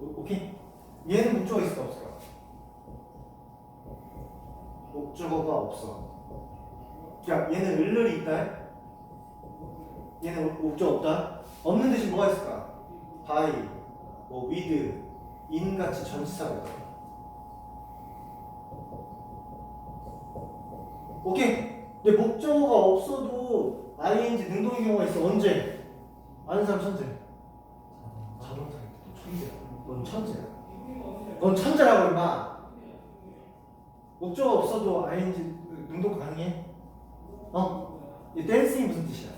오- 오케이? 얘는 목적어 있을까 없을까? 목적어가 없어. 야 얘는 을을이 있다. 얘는 목적 없다. 없는 대신 뭐가 있을까? by, 뭐 with, in 같이 전치사가 있다. 오케이. 근데 목적어가 없어도 ing 능동의 경우가 있어. 언제? 아는 사람 천재. 넌 천재야. 넌 천재라고 임마. 목적어 없어도 ing 능동 가능해? 어? 이 댄싱이 무슨 뜻이야?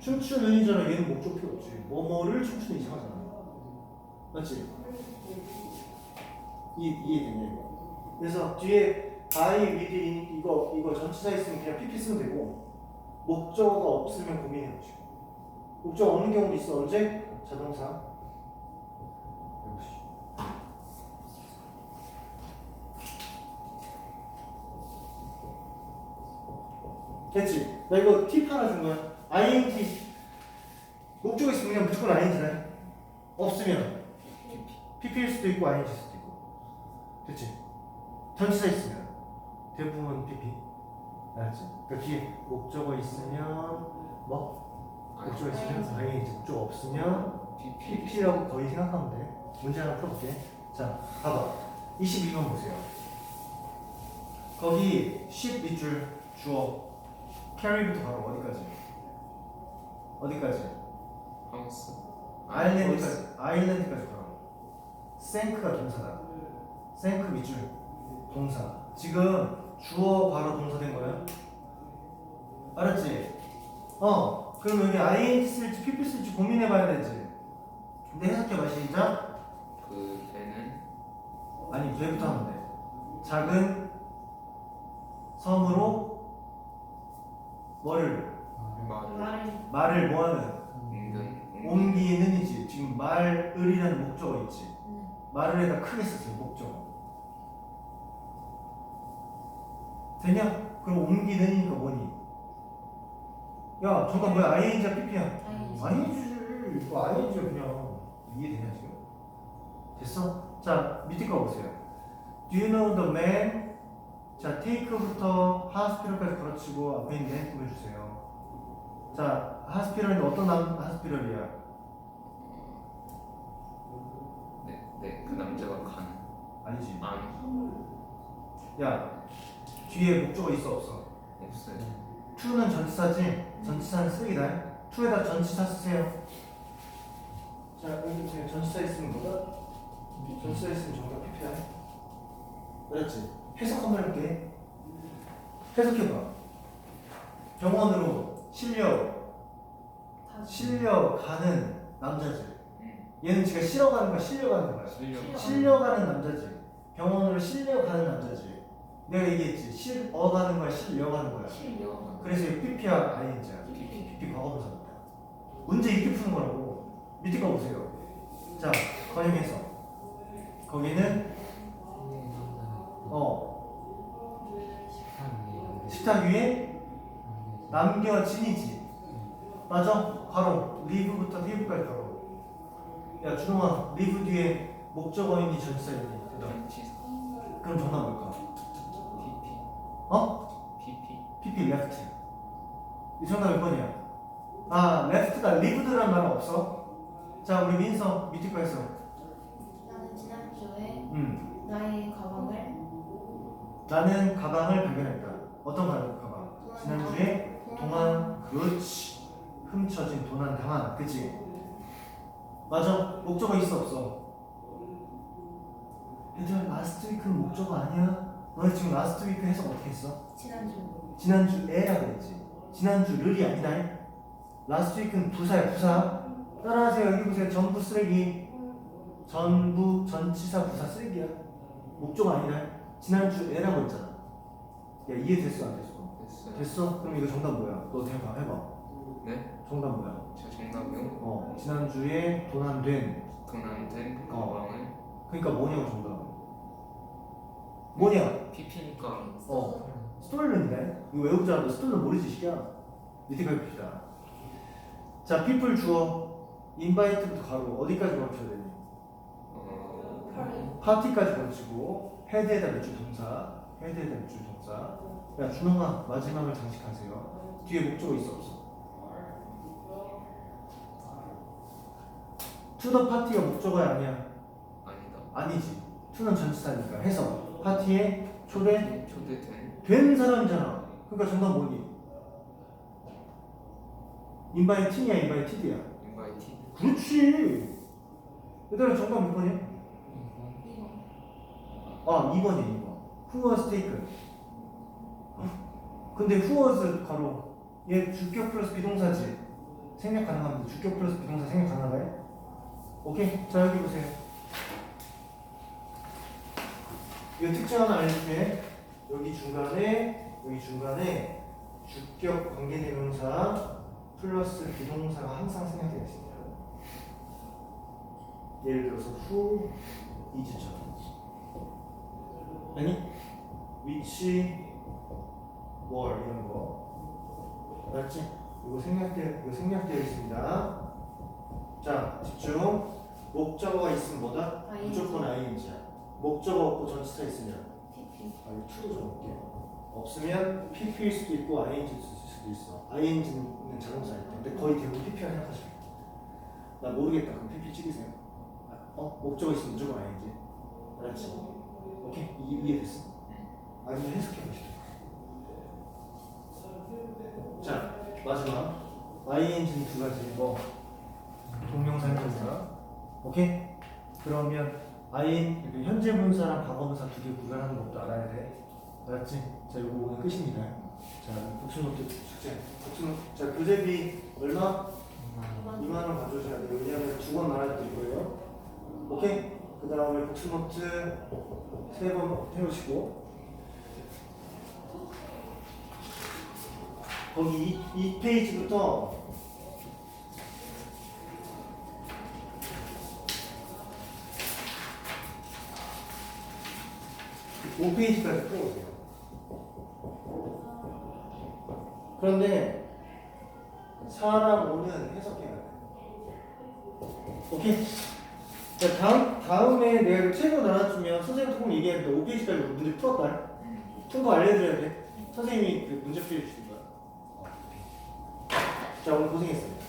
춤추는 이잖아. 얘는 목적 필요 없지. 뭐뭐를 춤추는 이상하잖아. 맞지? 이 이해됐냐 이거? 그래서 뒤에 by, with, in 이거 이거 전치사 있으면 그냥 pp 쓰면 되고 목적어가 없으면 고민해 보시고 목적 없는 경우도 있어. 언제? 자동사. 됐지? 나 이거 팁 하나 준 거야. ing 목적이 있으면 그냥 무조건 ing다. 없으면 pp일 수도 있고 ing일 수도 있고. 됐지? 전치사 있으면 대부분 pp. 알았지? 그러니까 뒤에 목적어 있으면 뭐? 있으면 ing 목적어 없으면 PP pp라고 거의 생각하면 돼. 문제 하나 풀어볼게. 자, 봐봐. 22번 보세요. 거기 10 밑줄 주어 carry부터 바로 어디까지? 어디까지? 하우스 아일랜드까지 아일랜드까지 가라고 생크가 동사다 생크 밑줄 동사 지금 주어 바로 동사 된 거야 알았지? 어 그럼 여기 ing 쓸지 pp 쓸지 고민해 봐야 되지. 근데 해석해봐 시작. 그 배는? 아니 뒤부터 하면 돼. 작은 섬으로 뭐를? 말을. 말을 말을 뭐하는? 은근 옮기는이지. 지금 말을이라는 목적어 있지. 네. 말을 해다 크게 썼어요 목적어. 되냐? 그럼 옮기는이니까 뭐니? 야 정답 뭐야? ing야 pp야? ing ing지 이거 ing야 그냥 이해되냐 지금? 됐어? 자 밑에 거 보세요 Do you know the man? 자 take부터 hospital까지 걸어치고 앞에 있는 보여주세요 자 hospital인데 어떤 남, hospital이야? 네 네 그 남자가 가는 아니지 아니 야 뒤에 목적어 있어 없어? 없어요 to는 전치사지? 전치사는 쓰기다. to에다 전치사 쓰세요. 자 여기 보세요 전치사 있으면 뭐다? 전치사 있으면 정답 PP야 그렇지. 해석 한번 해볼게. 해석해봐. 병원으로 실려 실려 가는 남자지. 응 얘는 지가 실어 가는 거야 실려 가는 거야. 실력 실려 가는 남자지. 병원으로 실려 가는 남자지. 내가 얘기했지. 실어 가는 거야 실려 가는 거야. 실력 그래서 이 PP와 ING야. PP 과거분사입니다. 문제 이렇게 푸는 거라고. 밑에 거 보세요. 자, 건영해서 거기는 어 식탁 위에 남겨진이지. 맞아? 바로 리브부터 리브까지 바로. 야 준홍아, 리브 뒤에 목적어인지 전치사인지 대답. 전치사 그럼 정답 뭘까? PP 어? PP 레프트. 이 정답 몇 번이야? 아, 레프트가 리브드란 말은 없어? 자, 우리 민서 밑에 거 했어. 나는 지난주에 음, 나의 가방을 나는 가방을 발견했다. 어떤 가방? 가방? 지난주에 동안 그렇지. 훔쳐진 도난 당한, 그치? 맞아. 목적어 있어 없어? 얘들아, 라스트 위크는 목적어 아니야? 너네 지금 라스트 위크 해석 어떻게 했어? 지난주 지난주 에라고 했지. 지난주를이 아니다. 라스트 위크는 부사야, 부사. 따라하세요. 여기 보세요. 전부 쓰레기. 전부 전치사 부사 쓰레기야. 목적 아니라 지난주 에라고 했잖아. 야 이해됐어 안 됐어? 됐어요 됐어? 그럼 이거 정답 뭐야? 너 대박 해봐. 네? 정답 뭐야? 제 정답이요? 어 지난주에 도난된. 도난된 어. 가방을 그러니까 뭐냐고 정답. 뭐냐? PP니까 어 스톨른이네. 이거 외우지 않아도 스톨른 모르지 시기야. 밑에 가 봅시다. 자 people 주어 인바이트부터 가로 어디까지 가르쳐야 되니? 파티까지 걸치고 헤드에다 몇줄 동사, 헤드에다 몇줄 동사. 야 준홍아 마지막을 장식하세요. 뒤에 목적어 있어 없어? 투더 파티가 목적어야 아니야? 아니다. 아니지. 투는 전치사니까 해서 파티에 초대 초대된 된 사람이잖아. 그러니까 정답 뭐니? 인바이팅이야 인바이티드야. 인바이티. 그렇지. 얘들아 정답 몇 번이야? 2번. 아 2번이야 2번. Who was taken? 근데 who was 가로 얘 주격 플러스 비동사지. 생략 가능합니다. 주격 플러스 비동사 생략 가능해요? 오케이. 자 여기 보세요. 이거 특징 하나 알려줄게. 여기 중간에 여기 중간에 주격 관계대명사 플러스 비동사가 항상 생략되어 있습니다. 예를 들어서 who is처럼 아니 which were 이런 거 알았지? 이거 생략되어 이거 생략되어 있습니다. 자 집중. 목적어가 있으면 뭐다? ING. 무조건 ing야. 목적어 없고 전치사 있으면 아, 이 투도 좀 볼게요. 없으면 pp일 수도 있고 ing일 수도 있어. ing는 자동차일 때. 근데 거의 대부분 pp라 생각하시면. 나 모르겠다. 그럼 pp 찍으세요. 아, 어? 목적어 있으면 무조건 ing. 알았지? 오케이? 이, 이해됐어? 아니면 해석해 보시죠. 자, 마지막. ing는 두 가지. 뭐? 동명사, 형용사. 오케이? 그러면 아인 그 현재 분사랑 과거 분사 두 개 구별하는 것도 알아야 돼. 알았지? 자, 요거 오늘 끝입니다. 자, 복수노트 숙제. 복수노트. 자, 교재비 얼마? 2만 원 가져오셔야 돼요. 왜냐하면 두번 나눠드릴 거예요. 오케이? 그 다음에 복수노트 세 번 해오시고 거기 이, 이 페이지부터 오 페이지까지 풀어보세요. 그런데 4랑 5는 해석해야 돼. 오케이? 자, 다음, 다음에 내가 책으로 나눠주면 선생님 조금 얘기하는데 5페이지까지 문제 풀었다. 푼거 알려드려야 돼. 선생님이 그 문제 풀어주신 거야. 자, 오늘 고생했습니다.